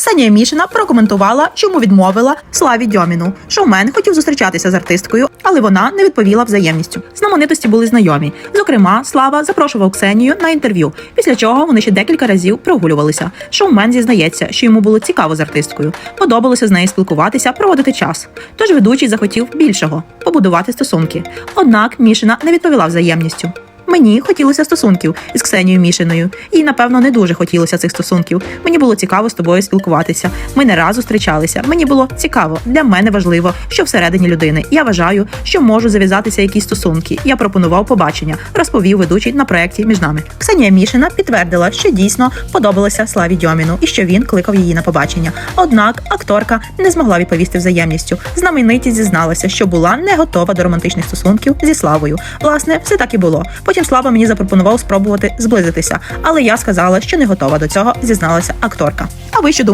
Ксенія Мішина прокоментувала, чому відмовила Славі Дьоміну. Шоумен хотів зустрічатися з артисткою, але вона не відповіла взаємністю. Знаменитості були знайомі. Зокрема, Слава запрошував Ксенію на інтерв'ю, після чого вони ще декілька разів прогулювалися. Шоумен зізнається, що йому було цікаво з артисткою, подобалося з нею спілкуватися, проводити час. Тож ведучий захотів більшого побудувати стосунки. Однак Мішина не відповіла взаємністю. Мені хотілося стосунків із Ксенією Мішиною, і напевно не дуже хотілося цих стосунків. Мені було цікаво з тобою спілкуватися. Ми не раз зустрічалися. Мені було цікаво. Для мене важливо, що всередині людини. Я вважаю, що можу зав'язатися якісь стосунки. Я пропонував побачення, розповів ведучий на проєкті між нами. Ксенія Мішина підтвердила, що дійсно подобалося Славі Дьоміну і що він кликав її на побачення. Однак акторка не змогла відповісти взаємністю. Знаменитість зізналася, що була не готова до романтичних стосунків зі Славою. Власне, все так і було. Потім Слава мені запропонував спробувати зблизитися, але я сказала, що не готова до цього, зізналася акторка. А ви що думаєте?